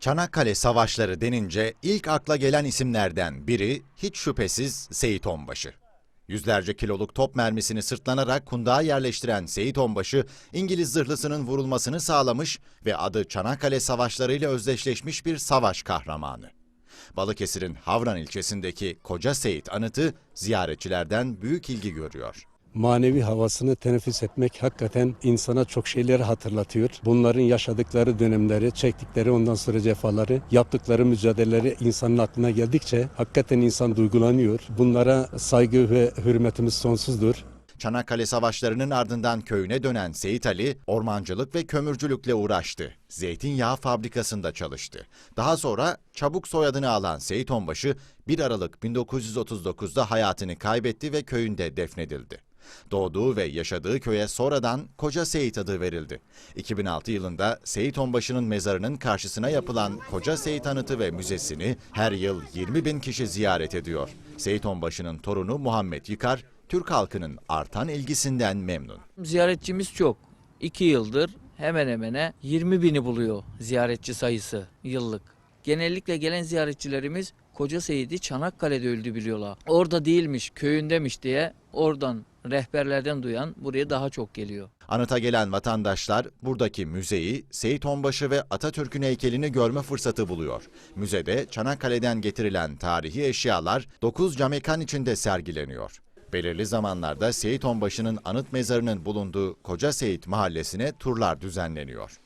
Çanakkale Savaşları denince ilk akla gelen isimlerden biri hiç şüphesiz Seyit Onbaşı. Yüzlerce kiloluk top mermisini sırtlanarak kundağa yerleştiren Seyit Onbaşı, İngiliz zırhlısının vurulmasını sağlamış ve adı Çanakkale Savaşları ile özdeşleşmiş bir savaş kahramanı. Balıkesir'in Havran ilçesindeki Koca Seyit anıtı ziyaretçilerden büyük ilgi görüyor. Manevi havasını teneffüs etmek hakikaten insana çok şeyleri hatırlatıyor. Bunların yaşadıkları dönemleri, çektikleri ondan sonra cefaları, yaptıkları mücadeleleri insanın aklına geldikçe hakikaten insan duygulanıyor. Bunlara saygı ve hürmetimiz sonsuzdur. Çanakkale Savaşları'nın ardından köyüne dönen Seyit Ali, ormancılık ve kömürcülükle uğraştı. Zeytinyağı fabrikasında çalıştı. Daha sonra çabuk soyadını alan Seyit Onbaşı 1 Aralık 1939'da hayatını kaybetti ve köyünde defnedildi. Doğduğu ve yaşadığı köye sonradan Koca Seyit adı verildi. 2006 yılında Seyit Onbaşı'nın mezarının karşısına yapılan Koca Seyit Anıtı ve Müzesi'ni her yıl 20 bin kişi ziyaret ediyor. Seyit Onbaşı'nın torunu Muhammed Yıkar, Türk halkının artan ilgisinden memnun. Ziyaretçimiz çok. İki yıldır hemen hemen 20 bini buluyor ziyaretçi sayısı yıllık. Genellikle gelen ziyaretçilerimiz Koca Seyit'i Çanakkale'de öldü biliyorlar. Orada değilmiş, köyündemiş diye oradan rehberlerden duyan buraya daha çok geliyor. Anıta gelen vatandaşlar buradaki müzeyi, Seyit Onbaşı ve Atatürk'ün heykelini görme fırsatı buluyor. Müzede Çanakkale'den getirilen tarihi eşyalar 9 camekan içinde sergileniyor. Belirli zamanlarda Seyit Onbaşı'nın anıt mezarının bulunduğu Koca Seyit mahallesine turlar düzenleniyor.